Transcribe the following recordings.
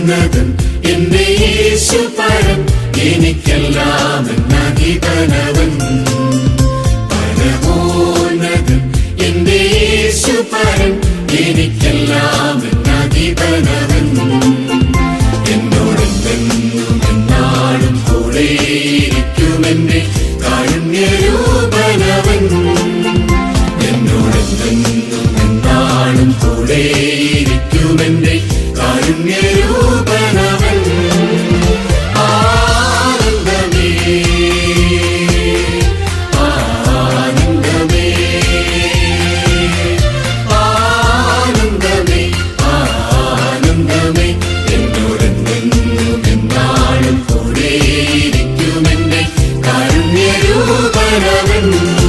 നൽകുന്നതും എന്റെ യേശു പരം എനിക്കെല്ലാം നദി തനവൻ gonna.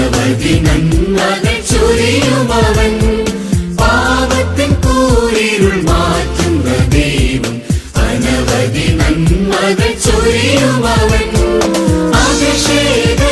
അനവധി നന്മകൾ ചൊരിയുമവൻ. പാപത്തിൻ കൂരിരുൾ മാറ്റുന്ന ദൈവം അനവധി നന്മകൾ ചൊരിയുമവൻ. അഭിഷേക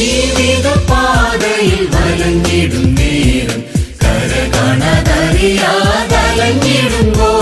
ஜீவித பாதையில் வழங்கிடும் நேரம் கரகணதறியாதலங்கிடுங்கோ